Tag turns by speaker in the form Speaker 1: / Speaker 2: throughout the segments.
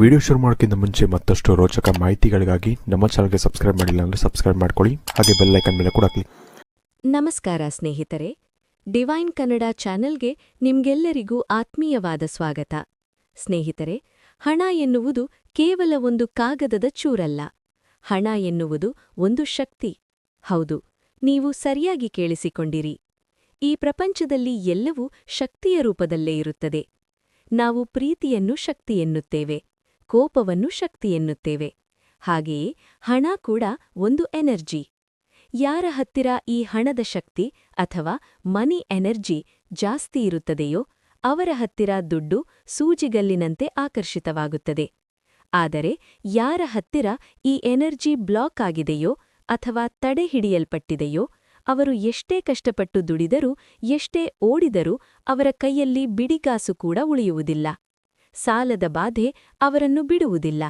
Speaker 1: Video ಶುರು ಮಾಡೋಕ್ಕಿಂತ ಮುಂಚೆ ಮತ್ತಷ್ಟು ರೋಚಕ ಮಾಹಿತಿಗಳಿಗಾಗಿ ನಮ್ಮ ಚಾನಲ್ಗೆ ಸಬ್ಸ್ಕ್ರೈಬ್ ಮಾಡಿಲ್ಲ ಅಂದರೆ ಸಬ್ಸ್ಕ್ರೈಬ್ ಮಾಡ್ಕೊಳ್ಳಿ. ಹಾಗೆ ಬೆಲ್ ಐಕನ್ ಮೇಲೆ ಕೂಡ ಕ್ಲಿಕ್.
Speaker 2: ನಮಸ್ಕಾರ ಸ್ನೇಹಿತರೆ. ಡಿವೈನ್ ಕನ್ನಡ ಚಾನೆಲ್ಗೆ ನಿಮ್ಗೆಲ್ಲರಿಗೂ ಆತ್ಮೀಯವಾದ ಸ್ವಾಗತ. ಸ್ನೇಹಿತರೆ, ಹಣ ಎನ್ನುವುದು ಕೇವಲ ಒಂದು ಕಾಗದದ ಚೂರಲ್ಲ. ಹಣ ಎನ್ನುವುದು ಒಂದು ಶಕ್ತಿ. ಹೌದು, ನೀವು ಸರಿಯಾಗಿ ಕೇಳಿಸಿಕೊಂಡಿರಿ. ಈ ಪ್ರಪಂಚದಲ್ಲಿ ಎಲ್ಲವೂ ಶಕ್ತಿಯ ರೂಪದಲ್ಲೇ ಇರುತ್ತದೆ. ನಾವು ಪ್ರೀತಿಯನ್ನು ಶಕ್ತಿ ಎನ್ನುತ್ತೇವೆ. ಕೋಪವನ್ನು ಶಕ್ತಿ ಎನ್ನುತ್ತೇವೆ ಹಾಗೆಯೇ ಹಣ ಕೂಡ ಒಂದು ಎನರ್ಜಿ. ಯಾರ ಹತ್ತಿರ ಈ ಹಣದ ಶಕ್ತಿ ಅಥವಾ ಮನಿ ಎನರ್ಜಿ ಜಾಸ್ತಿ ಇರುತ್ತದೆಯೋ ಅವರ ಹತ್ತಿರ ದುಡ್ಡು ಸೂಜಿಗಲ್ಲಿನಂತೆ ಆಕರ್ಷಿತವಾಗುತ್ತದೆ. ಆದರೆ ಯಾರ ಹತ್ತಿರ ಈ ಎನರ್ಜಿ ಬ್ಲಾಕ್ ಆಗಿದೆಯೋ ಅಥವಾ ತಡೆ ಹಿಡಿಯಲ್ಪಟ್ಟಿದೆಯೋ ಅವರು ಎಷ್ಟೇ ಕಷ್ಟಪಟ್ಟು ದುಡಿದರೂ, ಎಷ್ಟೇ ಓಡಿದರೂ ಅವರ ಕೈಯಲ್ಲಿ ಬಿಡಿಗಾಸು ಕೂಡ ಉಳಿಯುವುದಿಲ್ಲ. ಸಾಲದ ಬಾಧೆ ಅವರನ್ನು ಬಿಡುವುದಿಲ್ಲ.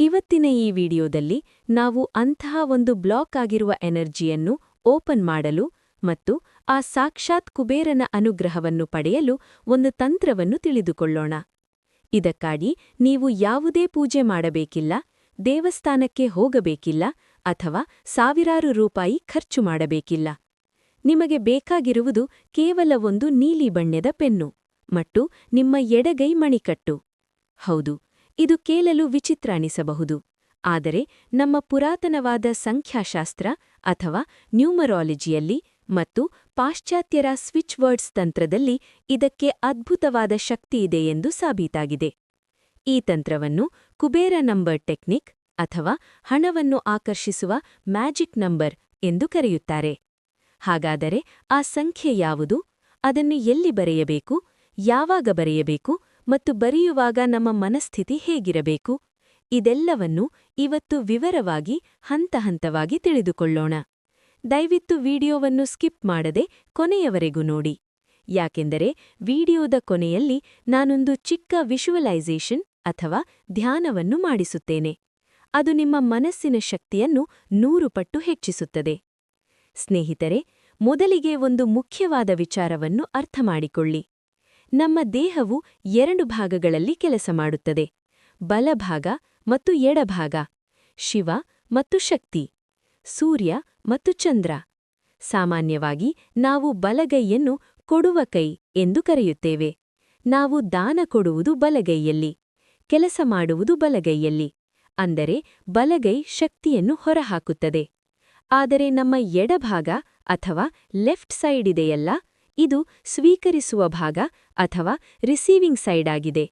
Speaker 2: ಇವತ್ತಿನ ಈ ವಿಡಿಯೋದಲ್ಲಿ ನಾವು ಅಂತಹ ಒಂದು ಬ್ಲಾಕ್ ಆಗಿರುವ ಎನರ್ಜಿಯನ್ನು ಓಪನ್ ಮಾಡಲು ಮತ್ತು ಆ ಸಾಕ್ಷಾತ್ ಕುಬೇರನ ಅನುಗ್ರಹವನ್ನು ಪಡೆಯಲು ಒಂದು ತಂತ್ರವನ್ನು ತಿಳಿದುಕೊಳ್ಳೋಣ. ಇದಕ್ಕಾಗಿ ನೀವು ಯಾವುದೇ ಪೂಜೆ ಮಾಡಬೇಕಿಲ್ಲ, ದೇವಸ್ಥಾನಕ್ಕೆ ಹೋಗಬೇಕಿಲ್ಲ ಅಥವಾ ಸಾವಿರಾರು ರೂಪಾಯಿ ಖರ್ಚು ಮಾಡಬೇಕಿಲ್ಲ. ನಿಮಗೆ ಬೇಕಾಗಿರುವುದು ಕೇವಲ ಒಂದು ನೀಲಿ ಬಣ್ಣದ ಪೆನ್ನು. ಮತ್ತು ನಿಮ್ಮ ಎಡಗೈ ಮಣಿಕಟ್ಟು. ಹೌದು, ಇದು ಕೇಳಲು ವಿಚಿತ್ರ ಅನಿಸಬಹುದು. ಆದರೆ ನಮ್ಮ ಪುರಾತನವಾದ ಸಂಖ್ಯಾಶಾಸ್ತ್ರ ಅಥವಾ ನ್ಯೂಮರಾಲಜಿಯಲ್ಲಿ ಮತ್ತು ಪಾಶ್ಚಾತ್ಯರ ಸ್ವಿಚ್ ವರ್ಡ್ಸ್ ತಂತ್ರದಲ್ಲಿ ಇದಕ್ಕೆ ಅದ್ಭುತವಾದ ಶಕ್ತಿಯಿದೆ ಎಂದು ಸಾಬೀತಾಗಿದೆ. ಈ ತಂತ್ರವನ್ನು ಕುಬೇರ ನಂಬರ್ ಟೆಕ್ನಿಕ್ ಅಥವಾ ಹಣವನ್ನು ಆಕರ್ಷಿಸುವ ಮ್ಯಾಜಿಕ್ ನಂಬರ್ ಎಂದು ಕರೆಯುತ್ತಾರೆ. ಹಾಗಾದರೆ ಆ ಸಂಖ್ಯೆ ಯಾವುದು? ಅದನ್ನು ಎಲ್ಲಿ ಬರೆಯಬೇಕು? ಯಾವಾಗ ಬರೆಯಬೇಕು ಮತ್ತು ಬರೆಯುವಾಗ ನಮ್ಮ ಮನಸ್ಥಿತಿ ಹೇಗಿರಬೇಕು? ಇದೆಲ್ಲವನ್ನು ಇವತ್ತು ವಿವರವಾಗಿ, ಹಂತ ಹಂತವಾಗಿ ತಿಳಿದುಕೊಳ್ಳೋಣ. ದಯವಿತ್ತು ವಿಡಿಯೋವನ್ನು ಸ್ಕಿಪ್ ಮಾಡದೆ ಕೊನೆಯವರೆಗೂ ನೋಡಿ. ಯಾಕೆಂದರೆ ವಿಡಿಯೋದ ಕೊನೆಯಲ್ಲಿ ನಾನೊಂದು ಚಿಕ್ಕ ವಿಶುವಲೈಸೇಷನ್ ಅಥವಾ ಧ್ಯಾನವನ್ನು ಮಾಡಿಸುತ್ತೇನೆ. ಅದು ನಿಮ್ಮ ಮನಸ್ಸಿನ ಶಕ್ತಿಯನ್ನು ನೂರು ಪಟ್ಟು ಹೆಚ್ಚಿಸುತ್ತದೆ. ಸ್ನೇಹಿತರೆ, ಮೊದಲಿಗೆ ಒಂದು ಮುಖ್ಯವಾದ ವಿಚಾರವನ್ನು ಅರ್ಥಮಾಡಿಕೊಳ್ಳಿ. ನಮ್ಮ ದೇಹವು ಎರಡು ಭಾಗಗಳಲ್ಲಿ ಕೆಲಸ ಮಾಡುತ್ತದೆ. ಬಲಭಾಗ ಮತ್ತು ಎಡಭಾಗ, ಶಿವ ಮತ್ತು ಶಕ್ತಿ, ಸೂರ್ಯ ಮತ್ತು ಚಂದ್ರ. ಸಾಮಾನ್ಯವಾಗಿ ನಾವು ಬಲಗೈಯನ್ನು ಕೊಡುವ ಕೈ ಎಂದು ಕರೆಯುತ್ತೇವೆ. ನಾವು ದಾನ ಕೊಡುವುದು ಬಲಗೈಯಲ್ಲಿ, ಕೆಲಸ ಮಾಡುವುದು ಬಲಗೈಯಲ್ಲಿ, ಅಂದರೆ ಬಲಗೈ ಶಕ್ತಿಯನ್ನು ಹೊರಹಾಕುತ್ತದೆ. ಆದರೆ ನಮ್ಮ ಎಡಭಾಗ ಅಥವಾ ಲೆಫ್ಟ್ ಸೈಡ್ ಇದೆಯಲ್ಲ ಇದು ಸ್ವೀಕರಿಸುವ ಭಾಗ ಅಥವಾ ರಿಸೀವಿಂಗ್ ಸೈಡ್ ಆಗಿದೆ.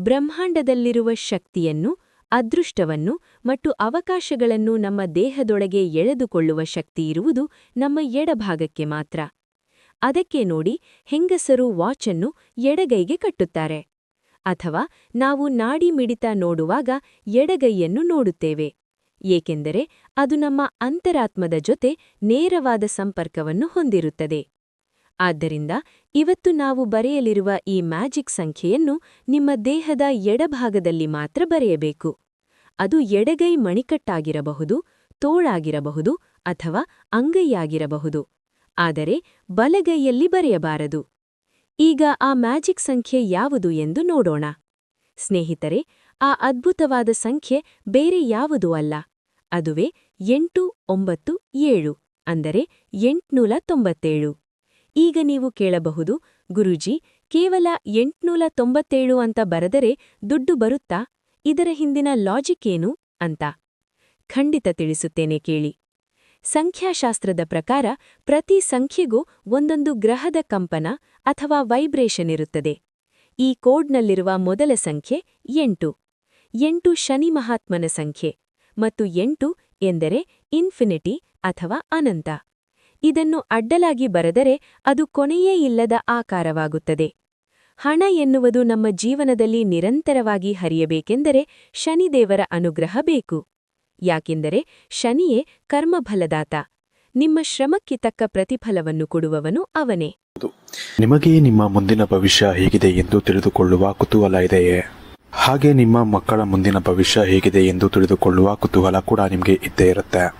Speaker 2: ಬ್ರಹ್ಮಾಂಡದಲ್ಲಿರುವ ಶಕ್ತಿಯನ್ನು, ಅದೃಷ್ಟವನ್ನು ಮತ್ತು ಅವಕಾಶಗಳನ್ನು ನಮ್ಮ ದೇಹದೊಳಗೆ ಎಳೆದುಕೊಳ್ಳುವ ಶಕ್ತಿಯಿರುವುದು ನಮ್ಮ ಎಡಭಾಗಕ್ಕೆ ಮಾತ್ರ. ಅದಕ್ಕೆ ನೋಡಿ ಹೆಂಗಸರು ವಾಚನ್ನು ಎಡಗೈಗೆ ಕಟ್ಟುತ್ತಾರೆ. ಅಥವಾ ನಾವು ನಾಡಿ ಮಿಡಿತ ನೋಡುವಾಗ ಎಡಗೈಯನ್ನು ನೋಡುತ್ತೇವೆ. ಏಕೆಂದರೆ ಅದು ನಮ್ಮ ಅಂತರಾತ್ಮದ ಜೊತೆ ನೇರವಾದ ಸಂಪರ್ಕವನ್ನು ಹೊಂದಿರುತ್ತದೆ. ಆದ್ದರಿಂದ ಇವತ್ತು ನಾವು ಬರೆಯಲಿರುವ ಈ ಮ್ಯಾಜಿಕ್ ಸಂಖ್ಯೆಯನ್ನು ನಿಮ್ಮ ದೇಹದ ಎಡಭಾಗದಲ್ಲಿ ಮಾತ್ರ ಬರೆಯಬೇಕು. ಅದು ಎಡಗೈ ಮಣಿಕಟ್ಟಾಗಿರಬಹುದು, ತೋಳಾಗಿರಬಹುದು ಅಥವಾ ಅಂಗೈಯಾಗಿರಬಹುದು. ಆದರೆ ಬಲಗೈಯಲ್ಲಿ ಬರೆಯಬಾರದು. ಈಗ ಆ ಮ್ಯಾಜಿಕ್ ಸಂಖ್ಯೆ ಯಾವುದು ಎಂದು ನೋಡೋಣ. ಸ್ನೇಹಿತರೆ, ಆ ಅದ್ಭುತವಾದ ಸಂಖ್ಯೆ ಬೇರೆ ಯಾವುದೂ ಅಲ್ಲ. ಅದುವೇ ಎಂಟು, ಒಂಬತ್ತು, ಏಳು, ಅಂದರೆ ಎಂಟ್ನೂಲ ತೊಂಬತ್ತೇಳು. ಈಗ ನೀವು ಕೇಳಬಹುದು, ಗುರೂಜಿ, ಕೇವಲ ಎಂಟ್ನೂಲ ತೊಂಬತ್ತೇಳು ಅಂತ ಬರೆದರೆ ದುಡ್ಡು ಬರುತ್ತಾ? ಇದರ ಹಿಂದಿನ ಲಾಜಿಕ್ ಏನು ಅಂತ ಖಂಡಿತ ತಿಳಿಸುತ್ತೇನೆ ಕೇಳಿ. ಸಂಖ್ಯಾಶಾಸ್ತ್ರದ ಪ್ರಕಾರ ಪ್ರತಿ ಸಂಖ್ಯೆಗೂ ಒಂದೊಂದು ಗ್ರಹದ ಕಂಪನ ಅಥವಾ ವೈಬ್ರೇಷನ್ ಇರುತ್ತದೆ. ಈ ಕೋಡ್ನಲ್ಲಿರುವ ಮೊದಲ ಸಂಖ್ಯೆ ಎಂಟು. ಎಂಟು ಶನಿ ಮಹಾತ್ಮನ ಸಂಖ್ಯೆ ಮತ್ತು ಎಂಟು ಎಂದರೆ ಇನ್ಫಿನಿಟಿ ಅಥವಾ ಅನಂತ. ಇದನ್ನು ಅಡ್ಡಲಾಗಿ ಬರೆದರೆ ಅದು ಕೊನೆಯೇ ಇಲ್ಲದ ಆಕಾರವಾಗುತ್ತದೆ. ಹಣ ಎನ್ನುವುದು ನಮ್ಮ ಜೀವನದಲ್ಲಿ ನಿರಂತರವಾಗಿ ಹರಿಯಬೇಕೆಂದರೆ ಶನಿದೇವರ ಅನುಗ್ರಹ ಬೇಕು. ಯಾಕೆಂದರೆ ಶನಿಯೇ ಕರ್ಮಫಲದಾತ. ನಿಮ್ಮ ಶ್ರಮಕ್ಕೆ ತಕ್ಕ ಪ್ರತಿಫಲವನ್ನು ಕೊಡುವವನು ಅವನೇ.
Speaker 1: ನಿಮಗೆ ನಿಮ್ಮ ಮುಂದಿನ ಭವಿಷ್ಯ ಹೇಗಿದೆ ಎಂದು ತಿಳಿದುಕೊಳ್ಳುವ ಕುತೂಹಲ ಇದೆಯೇ? ಹಾಗೆ ನಿಮ್ಮ ಮಕ್ಕಳ ಮುಂದಿನ ಭವಿಷ್ಯ ಹೇಗಿದೆ ಎಂದು ತಿಳಿದುಕೊಳ್ಳುವ ಕುತೂಹಲ ಕೂಡ ನಿಮಗೆ ಇದ್ದೇ ಇರುತ್ತೆ.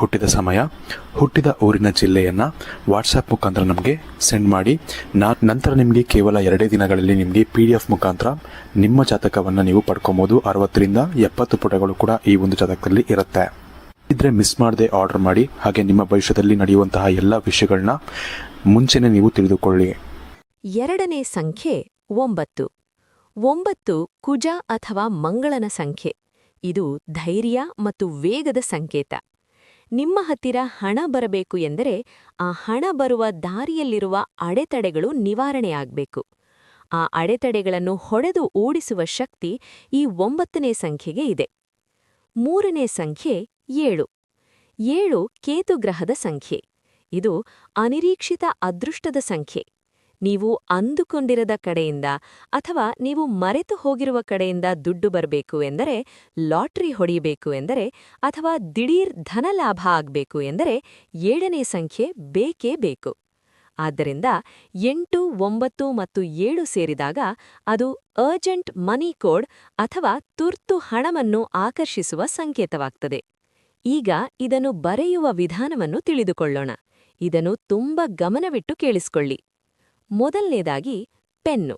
Speaker 1: ಹುಟ್ಟಿದ ಸಮಯ, ಹುಟ್ಟಿದ ಊರಿನ ಜಿಲ್ಲೆಯನ್ನು ವಾಟ್ಸಪ್ ಮುಖಾಂತರ ನಮಗೆ ಸೆಂಡ್ ಮಾಡಿ. ನಾ, ನಂತರ ನಿಮಗೆ ಕೇವಲ ಎರಡೇ ದಿನಗಳಲ್ಲಿ ನಿಮಗೆ ಪಿ ಡಿ ಎಫ್ ಮುಖಾಂತರ ನಿಮ್ಮ ಜಾತಕವನ್ನು ನೀವು ಪಡ್ಕೊಬೋದು. ಅರವತ್ತರಿಂದ ಎಪ್ಪತ್ತು ಪುಟಗಳು ಕೂಡ ಈ ಒಂದು ಜಾತಕದಲ್ಲಿ ಇರುತ್ತೆ. ಇದ್ರೆ ಮಿಸ್ ಮಾಡದೆ ಆರ್ಡರ್ ಮಾಡಿ. ಹಾಗೆ ನಿಮ್ಮ ಭವಿಷ್ಯದಲ್ಲಿ ನಡೆಯುವಂತಹ ಎಲ್ಲ ವಿಷಯಗಳನ್ನ ಮುಂಚೆನೇ ನೀವು ತಿಳಿದುಕೊಳ್ಳಿ.
Speaker 2: ಎರಡನೇ ಸಂಖ್ಯೆ ಒಂಬತ್ತು. ಒಂಬತ್ತು ಕುಜ ಅಥವಾ ಮಂಗಳನ ಸಂಖ್ಯೆ. ಇದು ಧೈರ್ಯ ಮತ್ತು ವೇಗದ ಸಂಕೇತ. ನಿಮ್ಮ ಹತ್ತಿರ ಹಣ ಬರಬೇಕು ಎಂದರೆ ಆ ಹಣ ಬರುವ ದಾರಿಯಲ್ಲಿರುವ ಅಡೆತಡೆಗಳು ನಿವಾರಣೆಯಾಗಬೇಕು. ಆ ಅಡೆತಡೆಗಳನ್ನು ಹೊಡೆದು ಓಡಿಸುವ ಶಕ್ತಿ ಈ ಒಂಬತ್ತನೇ ಸಂಖ್ಯೆಗೆ ಇದೆ. ಮೂರನೇ ಸಂಖ್ಯೆ ಏಳು. ಏಳು ಕೇತುಗ್ರಹದ ಸಂಖ್ಯೆ. ಇದು ಅನಿರೀಕ್ಷಿತ ಅದೃಷ್ಟದ ಸಂಖ್ಯೆ. ನೀವು ಅಂದುಕೊಂಡಿರದ ಕಡೆಯಿಂದ ಅಥವಾ ನೀವು ಮರೆತು ಹೋಗಿರುವ ಕಡೆಯಿಂದ ದುಡ್ಡು ಬರಬೇಕು ಎಂದರೆ ಲಾಟ್ರಿ ಹೊಡೆಯಬೇಕು ಎಂದರೆ ಅಥವಾ ದಿಢೀರ್ ಧನಲಾಭ ಆಗಬೇಕು ಎಂದರೆ ಏಳನೇ ಸಂಖ್ಯೆ ಬೇಕೇ ಬೇಕು. ಆದ್ದರಿಂದ ಎಂಟು, ಒಂಬತ್ತು ಮತ್ತು ಏಳು ಸೇರಿದಾಗ ಅದು ಅರ್ಜೆಂಟ್ ಮನಿ ಕೋಡ್ ಅಥವಾ ತುರ್ತು ಹಣವನ್ನು ಆಕರ್ಷಿಸುವ ಸಂಕೇತವಾಗ್ತದೆ. ಈಗ ಇದನ್ನು ಬರೆಯುವ ವಿಧಾನವನ್ನು ತಿಳಿದುಕೊಳ್ಳೋಣ. ಇದನ್ನು ತುಂಬ ಗಮನವಿಟ್ಟು ಕೇಳಿಸ್ಕೊಳ್ಳಿ. ಮೊದಲನೇದಾಗಿ ಪೆನ್ನು.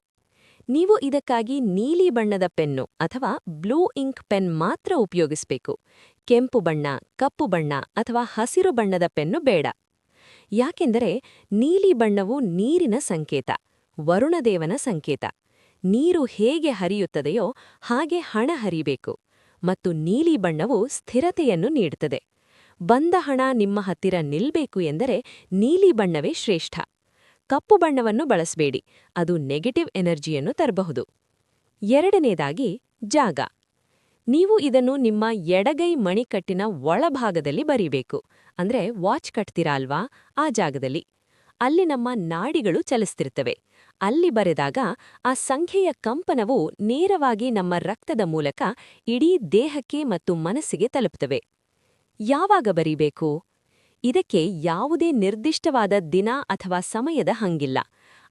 Speaker 2: ನೀವು ಇದಕ್ಕಾಗಿ ನೀಲಿ ಬಣ್ಣದ ಪೆನ್ನು ಅಥವಾ ಬ್ಲೂ ಇಂಕ್ ಪೆನ್ ಮಾತ್ರ ಉಪಯೋಗಿಸಬೇಕು. ಕೆಂಪು ಬಣ್ಣ, ಕಪ್ಪು ಬಣ್ಣ ಅಥವಾ ಹಸಿರು ಬಣ್ಣದ ಪೆನ್ನು ಬೇಡ. ಯಾಕೆಂದರೆ ನೀಲಿ ಬಣ್ಣವು ನೀರಿನ ಸಂಕೇತ, ವರುಣದೇವನ ಸಂಕೇತ. ನೀರು ಹೇಗೆ ಹರಿಯುತ್ತದೆಯೋ ಹಾಗೆ ಹಣ ಹರಿಬೇಕು ಮತ್ತು ನೀಲಿ ಬಣ್ಣವು ಸ್ಥಿರತೆಯನ್ನು ನೀಡುತ್ತದೆ. ಬಂದ ಹಣ ನಿಮ್ಮ ಹತ್ತಿರ ನಿಲ್ಬೇಕು ಎಂದರೆ ನೀಲಿ ಬಣ್ಣವೇ ಶ್ರೇಷ್ಠ. ಕಪ್ಪು ಬಣ್ಣವನ್ನು ಬಳಸಬೇಡಿ. ಅದು ನೆಗೆಟಿವ್ ಎನರ್ಜಿಯನ್ನು ತರಬಹುದು. ಎರಡನೇದಾಗಿ, ಜಾಗ. ನೀವು ಇದನ್ನು ನಿಮ್ಮ ಎಡಗೈ ಮಣಿಕಟ್ಟಿನ ಒಳಭಾಗದಲ್ಲಿ ಬರೀಬೇಕು. ಅಂದ್ರೆ ವಾಚ್ ಕಟ್ತೀರಾ ಅಲ್ವಾ? ಆ ಜಾಗದಲ್ಲಿ. ಅಲ್ಲಿ ನಮ್ಮ ನಾಡಿಗಳು ಚಲಿಸ್ತಿರ್ತವೆ. ಅಲ್ಲಿ ಬರೆದಾಗ ಆ ಸಂಖ್ಯೆಯ ಕಂಪನವು ನೇರವಾಗಿ ನಮ್ಮ ರಕ್ತದ ಮೂಲಕ ಇಡೀ ದೇಹಕ್ಕೆ ಮತ್ತು ಮನಸ್ಸಿಗೆ ತಲುಪ್ತವೆ. ಯಾವಾಗ ಬರೀಬೇಕು? ಇದಕ್ಕೆ ಯಾವುದೇ ನಿರ್ದಿಷ್ಟವಾದ ದಿನ ಅಥವಾ ಸಮಯದ ಹಂಗಿಲ್ಲ.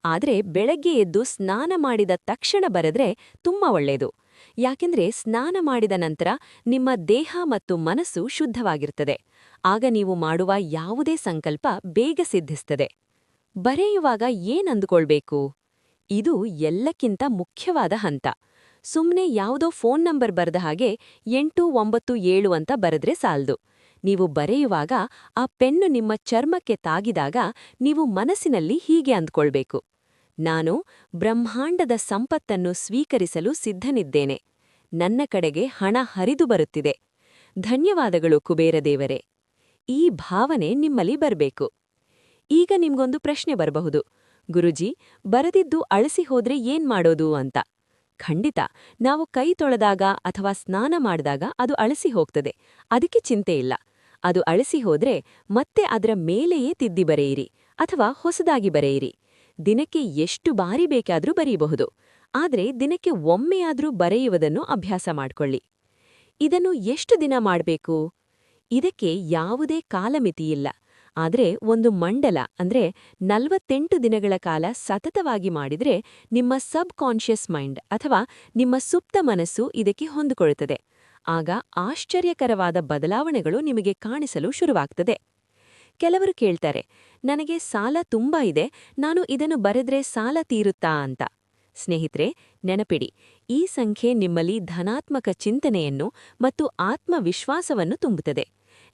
Speaker 2: ಆದರೆ ಬೆಳಗ್ಗೆ ಎದ್ದು ಸ್ನಾನ ಮಾಡಿದ ತಕ್ಷಣ ಬರೆದ್ರೆ ತುಂಬಾ ಒಳ್ಳೆಯದು ಯಾಕೆಂದ್ರೆ ಸ್ನಾನ ಮಾಡಿದ ನಂತರ ನಿಮ್ಮ ದೇಹ ಮತ್ತು ಮನಸ್ಸು ಶುದ್ಧವಾಗಿರ್ತದೆ. ಆಗ ನೀವು ಮಾಡುವ ಯಾವುದೇ ಸಂಕಲ್ಪ ಬೇಗ ಸಿದ್ಧಿಸ್ತದೆ. ಬರೆಯುವಾಗ ಏನಂದುಕೊಳ್ಬೇಕು? ಇದು ಎಲ್ಲಕ್ಕಿಂತ ಮುಖ್ಯವಾದ ಹಂತ. ಸುಮ್ನೆ ಯಾವುದೋ ಫೋನ್ ನಂಬರ್ ಬರೆದ ಹಾಗೆ ಎಂಟು ಒಂಬತ್ತು ಏಳು ಅಂತ ಬರೆದ್ರೆ ಸಾಲ್ದು. ನೀವು ಬರೆಯುವಾಗ ಆ ಪೆನ್ನು ನಿಮ್ಮ ಚರ್ಮಕ್ಕೆ ತಾಗಿದಾಗ ನೀವು ಮನಸ್ಸಿನಲ್ಲಿ ಹೀಗೆ ಅಂದ್ಕೊಳ್ಬೇಕು. ನಾನು ಬ್ರಹ್ಮಾಂಡದ ಸಂಪತ್ತನ್ನು ಸ್ವೀಕರಿಸಲು ಸಿದ್ಧನಿದ್ದೇನೆ. ನನ್ನ ಕಡೆಗೆ ಹಣ ಹರಿದು ಬರುತ್ತಿದೆ. ಧನ್ಯವಾದಗಳು ಕುಬೇರದೇವರೇ ಈ ಭಾವನೆ ನಿಮ್ಮಲ್ಲಿ ಬರಬೇಕು. ಈಗ ನಿಮ್ಗೊಂದು ಪ್ರಶ್ನೆ ಬರಬಹುದು. ಗುರುಜಿ, ಬರದಿದ್ದು ಅಳಸಿ ಹೋದ್ರೆ ಏನ್ ಮಾಡೋದು ಅಂತ. ಖಂಡಿತ, ನಾವು ಕೈ ತೊಳೆದಾಗ ಅಥವಾ ಸ್ನಾನ ಮಾಡಿದಾಗ ಅದು ಅಳಸಿ ಹೋಗ್ತದೆ. ಅದಕ್ಕೆ ಚಿಂತೆ ಇಲ್ಲ. ಅದು ಅಳಿಸಿ ಹೋದ್ರೆ ಮತ್ತೆ ಅದರ ಮೇಲೆಯೇ ತಿದ್ದಿ ಬರೆಯಿರಿ ಅಥವಾ ಹೊಸದಾಗಿ ಬರೆಯಿರಿ. ದಿನಕ್ಕೆ ಎಷ್ಟು ಬಾರಿ ಬೇಕಾದರೂ ಬರೆಯಬಹುದು ಆದರೆ ದಿನಕ್ಕೆ ಒಮ್ಮೆಯಾದರೂ ಬರೆಯುವುದನ್ನು ಅಭ್ಯಾಸ ಮಾಡಿಕೊಳ್ಳಿ. ಇದನ್ನು ಎಷ್ಟು ದಿನ ಮಾಡಬೇಕು? ಇದಕ್ಕೆ ಯಾವುದೇ ಕಾಲಮಿತಿಯಿಲ್ಲ. ಆದರೆ ಒಂದು ಮಂಡಲ, ಅಂದ್ರೆ ನಲವತ್ತೆಂಟು ದಿನಗಳ ಕಾಲ ಸತತವಾಗಿ ಮಾಡಿದ್ರೆ ನಿಮ್ಮ ಸಬ್ ಕಾನ್ಷಿಯಸ್ ಮೈಂಡ್ ಅಥವಾ ನಿಮ್ಮ ಸುಪ್ತ ಮನಸ್ಸು ಇದಕ್ಕೆ ಹೊಂದಿಕೊಳ್ಳುತ್ತದೆ. ಆಗ ಆಶ್ಚರ್ಯಕರವಾದ ಬದಲಾವಣೆಗಳು ನಿಮಗೆ ಕಾಣಿಸಲು ಶುರುವಾಗ್ತದೆ. ಕೆಲವರು ಕೇಳ್ತಾರೆ, ನನಗೆ ಸಾಲ ತುಂಬಾ ಇದೆ, ನಾನು ಇದನ್ನು ಬರೆದ್ರೆ ಸಾಲ ತೀರುತ್ತಾ ಅಂತ. ಸ್ನೇಹಿತರೆ, ನೆನಪಿಡಿ, ಈ ಸಂಖ್ಯೆ ನಿಮ್ಮಲ್ಲಿ ಧನಾತ್ಮಕ ಚಿಂತನೆಯನ್ನು ಮತ್ತು ಆತ್ಮವಿಶ್ವಾಸವನ್ನು ತುಂಬುತ್ತದೆ.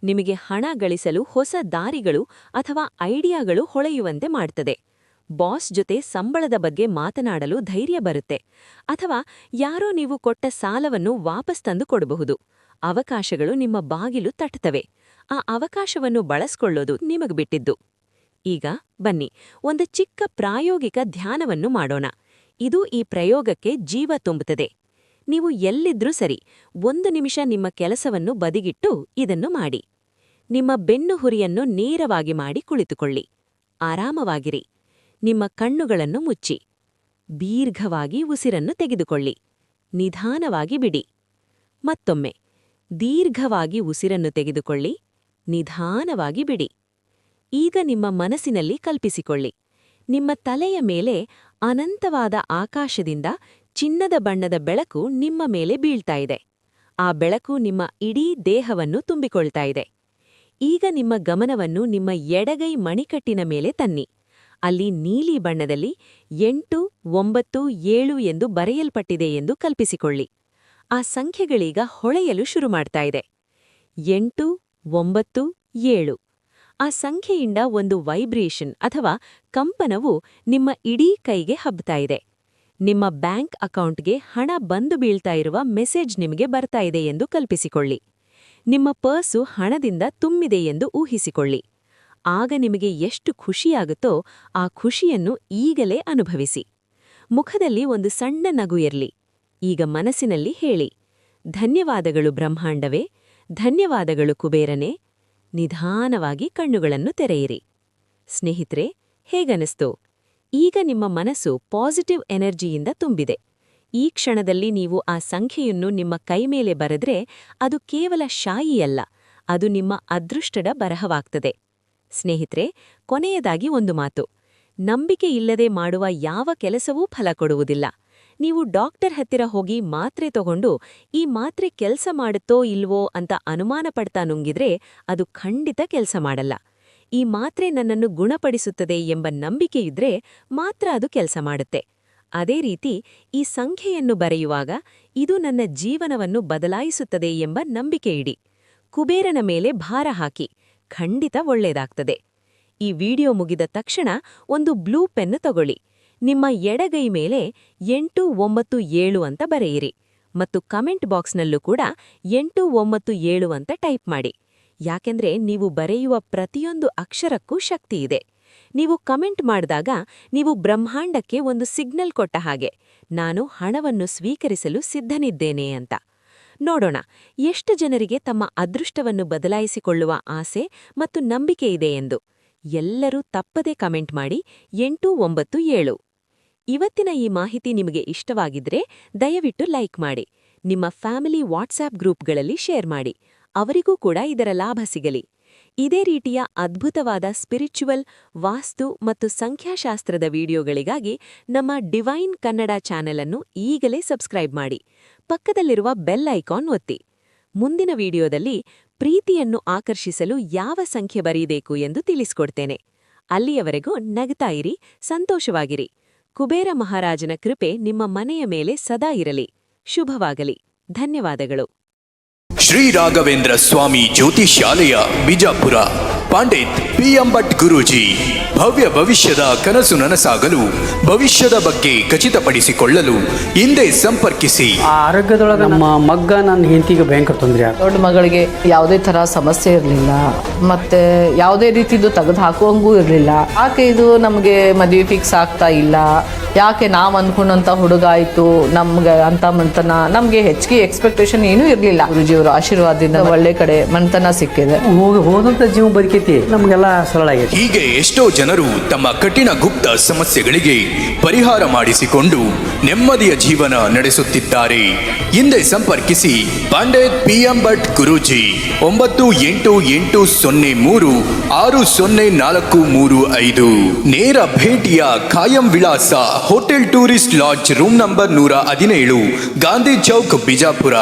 Speaker 2: ನಿಮಗೆ ಹಣ ಗಳಿಸಲು ಹೊಸ ದಾರಿಗಳು ಅಥವಾ ಐಡಿಯಾಗಳು ಹೊಳೆಯುವಂತೆ ಮಾಡ್ತದೆ. ಬಾಸ್ ಜೊತೆ ಸಂಬಳದ ಬಗ್ಗೆ ಮಾತನಾಡಲು ಧೈರ್ಯ ಬರುತ್ತೆ. ಅಥವಾ ಯಾರೋ ನೀವು ಕೊಟ್ಟ ಸಾಲವನ್ನು ವಾಪಸ್ ತಂದು ಕೊಡಬಹುದು. ಅವಕಾಶಗಳು ನಿಮ್ಮ ಬಾಗಿಲು ತಟ್ಟುತ್ತವೆ. ಆ ಅವಕಾಶವನ್ನು ಬಳಸ್ಕೊಳ್ಳೋದು ನಿಮಗೆ ಬಿಟ್ಟಿದ್ದು. ಈಗ ಬನ್ನಿ, ಒಂದು ಚಿಕ್ಕ ಪ್ರಾಯೋಗಿಕ ಧ್ಯಾನವನ್ನು ಮಾಡೋಣ. ಇದು ಈ ಪ್ರಯೋಗಕ್ಕೆ ಜೀವ ತುಂಬುತ್ತದೆ. ನೀವು ಎಲ್ಲಿದ್ರೂ ಸರಿ, ಒಂದು ನಿಮಿಷ ನಿಮ್ಮ ಕೆಲಸವನ್ನು ಬದಿಗಿಟ್ಟು ಇದನ್ನು ಮಾಡಿ. ನಿಮ್ಮ ಬೆನ್ನು ಹುರಿಯನ್ನು ನೇರವಾಗಿ ಮಾಡಿ ಕುಳಿತುಕೊಳ್ಳಿ. ಆರಾಮವಾಗಿರಿ. ನಿಮ್ಮ ಕಣ್ಣುಗಳನ್ನು ಮುಚ್ಚಿ. ದೀರ್ಘವಾಗಿ ಉಸಿರನ್ನು ತೆಗೆದುಕೊಳ್ಳಿ. ನಿಧಾನವಾಗಿ ಬಿಡಿ. ಮತ್ತೊಮ್ಮೆ, ದೀರ್ಘವಾಗಿ ಉಸಿರನ್ನು ತೆಗೆದುಕೊಳ್ಳಿ. ನಿಧಾನವಾಗಿ ಬಿಡಿ. ಈಗ ನಿಮ್ಮ ಮನಸ್ಸಿನಲ್ಲಿ ಕಲ್ಪಿಸಿಕೊಳ್ಳಿ. ನಿಮ್ಮ ತಲೆಯ ಮೇಲೆ ಅನಂತವಾದ ಆಕಾಶದಿಂದ ಚಿನ್ನದ ಬಣ್ಣದ ಬೆಳಕು ನಿಮ್ಮ ಮೇಲೆ ಬೀಳ್ತಾ ಇದೆ. ಆ ಬೆಳಕು ನಿಮ್ಮ ಇಡೀ ದೇಹವನ್ನು ತುಂಬಿಕೊಳ್ತಾ ಇದೆ. ಈಗ ನಿಮ್ಮ ಗಮನವನ್ನು ನಿಮ್ಮ ಎಡಗೈ ಮಣಿಕಟ್ಟಿನ ಮೇಲೆ ತನ್ನಿ. ಅಲ್ಲಿ ನೀಲಿ ಬಣ್ಣದಲ್ಲಿ ಎಂಟು, ಒಂಬತ್ತು, ಏಳು ಎಂದು ಬರೆಯಲ್ಪಟ್ಟಿದೆ ಎಂದು ಕಲ್ಪಿಸಿಕೊಳ್ಳಿ. ಆ ಸಂಖ್ಯೆಗಳೀಗ ಹೊಳೆಯಲು ಶುರು ಮಾಡ್ತಾ ಇದೆ. ಎಂಟು, ಒಂಬತ್ತು, ಏಳು. ಆ ಸಂಖ್ಯೆಯಿಂದ ಒಂದು ವೈಬ್ರೇಷನ್ ಅಥವಾ ಕಂಪನವು ನಿಮ್ಮ ಇಡೀ ಕೈಗೆ ಹಬ್ತಾ ಇದೆ. ನಿಮ್ಮ ಬ್ಯಾಂಕ್ ಅಕೌಂಟ್ಗೆ ಹಣ ಬಂದು ಬೀಳ್ತಾ ಇರುವ ಮೆಸೇಜ್ ನಿಮಗೆ ಬರ್ತಾ ಇದೆ ಎಂದು ಕಲ್ಪಿಸಿಕೊಳ್ಳಿ. ನಿಮ್ಮ ಪರ್ಸು ಹಣದಿಂದ ತುಂಬಿದೆ ಎಂದು ಊಹಿಸಿಕೊಳ್ಳಿ. ಆಗ ನಿಮಗೆ ಎಷ್ಟು ಖುಷಿಯಾಗುತ್ತೋ ಆ ಖುಷಿಯನ್ನು ಈಗಲೇ ಅನುಭವಿಸಿ. ಮುಖದಲ್ಲಿ ಒಂದು ಸಣ್ಣ ನಗು ಇರಲಿ. ಈಗ ಮನಸ್ಸಿನಲ್ಲಿ ಹೇಳಿ. ಧನ್ಯವಾದಗಳು ಬ್ರಹ್ಮಾಂಡವೇ. ಧನ್ಯವಾದಗಳು ಕುಬೇರನೇ. ನಿಧಾನವಾಗಿ ಕಣ್ಣುಗಳನ್ನು ತೆರೆಯಿರಿ. ಸ್ನೇಹಿತರೆ, ಹೇಗನಿಸ್ತು? ಈಗ ನಿಮ್ಮ ಮನಸ್ಸು ಪಾಸಿಟಿವ್ ಎನರ್ಜಿಯಿಂದ ತುಂಬಿದೆ. ಈ ಕ್ಷಣದಲ್ಲಿ ನೀವು ಆ ಸಂಖ್ಯೆಯನ್ನು ನಿಮ್ಮ ಕೈಮೇಲೆ ಬರೆದ್ರೆ ಅದು ಕೇವಲ ಶಾಯಿಯಲ್ಲ, ಅದು ನಿಮ್ಮ ಅದೃಷ್ಟದ ಬರಹವಾಗ್ತದೆ. ಸ್ನೇಹಿತರೆ, ಕೊನೆಯದಾಗಿ ಒಂದು ಮಾತು. ನಂಬಿಕೆ ಇಲ್ಲದೆ ಮಾಡುವ ಯಾವ ಕೆಲಸವೂ ಫಲ ಕೊಡುವುದಿಲ್ಲ. ನೀವು ಡಾಕ್ಟರ್ ಹತ್ತಿರ ಹೋಗಿ ಮಾತ್ರೆ ತಗೊಂಡು, ಈ ಮಾತ್ರೆ ಕೆಲಸ ಮಾಡುತ್ತೋ ಇಲ್ವೋ ಅಂತ ಅನುಮಾನ ಪಡ್ತಾ ನುಂಗಿದ್ರೆ ಅದು ಖಂಡಿತ ಕೆಲಸ ಮಾಡಲ್ಲ. ಈ ಮಾತ್ರೆ ನನ್ನನ್ನು ಗುಣಪಡಿಸುತ್ತದೆ ಎಂಬ ನಂಬಿಕೆಯಿದ್ರೆ ಮಾತ್ರ ಅದು ಕೆಲಸ ಮಾಡುತ್ತೆ. ಅದೇ ರೀತಿ, ಈ ಸಂಖ್ಯೆಯನ್ನು ಬರೆಯುವಾಗ ಇದು ನನ್ನ ಜೀವನವನ್ನು ಬದಲಾಯಿಸುತ್ತದೆ ಎಂಬ ನಂಬಿಕೆ ಇಡಿ ಕುಬೇರನ ಮೇಲೆ ಭಾರ ಹಾಕಿ. ಖಂಡಿತ ಒಳ್ಳೆಯದಾಗ್ತದೆ ಈ ವಿಡಿಯೋ ಮುಗಿದ ತಕ್ಷಣ ಒಂದು ಬ್ಲೂ ಪೆನ್ ತಗೊಳ್ಳಿ. ನಿಮ್ಮ ಎಡಗೈ ಮೇಲೆ ಎಂಟು ಒಂಬತ್ತು ಏಳು ಅಂತ ಬರೆಯಿರಿ. ಮತ್ತು ಕಮೆಂಟ್ ಬಾಕ್ಸ್ನಲ್ಲೂ ಕೂಡ ಎಂಟು ಒಂಬತ್ತು ಏಳು ಅಂತ ಟೈಪ್ ಮಾಡಿ. ಯಾಕೆಂದ್ರೆ ನೀವು ಬರೆಯುವ ಪ್ರತಿಯೊಂದು ಅಕ್ಷರಕ್ಕೂ ಶಕ್ತಿ ಇದೆ. ನೀವು ಕಮೆಂಟ್ ಮಾಡಿದಾಗ ನೀವು ಬ್ರಹ್ಮಾಂಡಕ್ಕೆ ಒಂದು ಸಿಗ್ನಲ್ ಕೊಟ್ಟ ಹಾಗೆ ನಾನು ಹಣವನ್ನು ಸ್ವೀಕರಿಸಲು ಸಿದ್ಧನಿದ್ದೇನೆ ಅಂತ. ನೋಡೋಣ. ಎಷ್ಟು ಜನರಿಗೆ ತಮ್ಮ ಅದೃಷ್ಟವನ್ನು ಬದಲಾಯಿಸಿಕೊಳ್ಳುವ ಆಸೆ ಮತ್ತು ನಂಬಿಕೆ ಇದೆ ಎಂದು. ಎಲ್ಲರೂ ತಪ್ಪದೆ ಕಮೆಂಟ್ ಮಾಡಿ ಎಂಟು ಒಂಬತ್ತು ಏಳು. ಇವತ್ತಿನ ಈ ಮಾಹಿತಿ ನಿಮಗೆ ಇಷ್ಟವಾಗಿದ್ರೆ ದಯವಿಟ್ಟು ಲೈಕ್ ಮಾಡಿ. ನಿಮ್ಮ ಫ್ಯಾಮಿಲಿ ವಾಟ್ಸ್ಆ್ಯಪ್ ಗ್ರೂಪ್ಗಳಲ್ಲಿ ಶೇರ್ ಮಾಡಿ. ಅವರಿಗೂ ಕೂಡ ಇದರ ಲಾಭ ಸಿಗಲಿ. ಇದೇ ರೀತಿಯ ಅದ್ಭುತವಾದ ಸ್ಪಿರಿಚುವಲ್ ವಾಸ್ತು ಮತ್ತು ಸಂಖ್ಯಾಶಾಸ್ತ್ರದ ವಿಡಿಯೋಗಳಿಗಾಗಿ ನಮ್ಮ ಡಿವೈನ್ ಕನ್ನಡ ಚಾನೆಲ್ ಅನ್ನು ಈಗಲೇ ಸಬ್ಸ್ಕ್ರೈಬ್ ಮಾಡಿ. ಪಕ್ಕದಲ್ಲಿರುವ ಬೆಲ್ ಐಕಾನ್ ಒತ್ತಿ. ಮುಂದಿನ ವಿಡಿಯೋದಲ್ಲಿ ಪ್ರೀತಿಯನ್ನು ಆಕರ್ಷಿಸಲು ಯಾವ ಸಂಖ್ಯೆ ಬರೀಬೇಕು ಎಂದು ತಿಳಿಸಿಕೊಡ್ತೇನೆ. ಅಲ್ಲಿಯವರೆಗೂ ನಗ್ತಾ ಇರಿ, ಸಂತೋಷವಾಗಿರಿ. ಕುಬೇರ ಮಹಾರಾಜನ ಕೃಪೆ ನಿಮ್ಮ ಮನೆಯ ಮೇಲೆ ಸದಾ ಇರಲಿ. ಶುಭವಾಗಲಿ. ಧನ್ಯವಾದಗಳು.
Speaker 3: ಶ್ರೀ ರಾಘವೇಂದ್ರ ಸ್ವಾಮಿ ಜ್ಯೋತಿಷ್ಯಾಲಯ ಬಿಜಾಪುರ. ಪಾಂಡಿತ್ ಪಿ ಎಂ ಭಟ್ ಗುರೂಜಿ ಭವ್ಯ ಭವಿಷ್ಯದ ಕನಸು ನನಸಾಗಲು ಭವಿಷ್ಯದ ಬಗ್ಗೆ ಖಚಿತಪಡಿಸಿಕೊಳ್ಳಲು ಹಿಂದೆ ಸಂಪರ್ಕಿಸಿ.
Speaker 4: ಆ ಆರೋಗ್ಯದೊಳಗೆ ನಮ್ಮ ಮಗ್ಗ ನನ್ನ ಹೆಂಡತಿಗೆ ಭಯಂಕರ ತೊಂದರೆ ಆಗ
Speaker 5: ದೊಡ್ಡ ಮಗಳಿಗೆ ಯಾವುದೇ ಥರ ಸಮಸ್ಯೆ ಇರಲಿಲ್ಲ. ಮತ್ತೆ ಯಾವುದೇ ರೀತಿದು ತೆಗೆದು ಹಾಕುವಂಗೂ ಇರಲಿಲ್ಲ. ಆಕೆ ಇದು ನಮಗೆ ಮದುವೆ ಫಿಕ್ಸ್ ಆಗ್ತಾ ಇಲ್ಲ. ಯಾಕೆ ನಾವು ಅನ್ಕೊಂಡಂಥ ಹುಡುಗ ಆಯಿತು ನಮ್ಗೆ ಅಂತ ಮಂತನ ನಮಗೆ ಹೆಚ್ಚಿಗೆ ಎಕ್ಸ್ಪೆಕ್ಟೇಷನ್ ಏನೂ ಇರಲಿಲ್ಲ. ಗುರುಜಿಯವರು ಆಶೀರ್ವಾದದಿಂದ ಒಳ್ಳೆ ಕಡೆ ಮಂತನ ಸಿಕ್ಕಿದೆ.
Speaker 4: ಹೋಗಿ ಹೋದಂಥ ಜೀವ ಬದುಕೈತಿ ನಮಗೆಲ್ಲ ಸರಳ ಆಗಿದೆ
Speaker 3: ಹೀಗೆ ಎಷ್ಟೋ ಜನರು ತಮ್ಮ ಕಠಿಣ ಗುಪ್ತ ಸಮಸ್ಯೆಗಳಿಗೆ ಪರಿಹಾರ ಮಾಡಿಸಿಕೊಂಡು ನೆಮ್ಮದಿಯ ಜೀವನ ನಡೆಸುತ್ತಿದ್ದಾರೆ. ಹಿಂದೆ ಸಂಪರ್ಕಿಸಿ ಪಾಂಡೆ ಪಿ ಎಂ ಭಟ್ ಗುರೂಜಿ ಒಂಬತ್ತು ಎಂಟು ಎಂಟು ಸೊನ್ನೆ ಮೂರು ಆರು ಸೊನ್ನೆ ನಾಲ್ಕು ಮೂರು ಐದು. ನೇರ ಭೇಟಿಯ ಕಾಯಂ ವಿಳಾಸ hotel tourist lodge room number ನೂರ ಹದಿನೇಳು ಗಾಂಧಿ ಚೌಕ್ ಬಿಜಾಪುರ.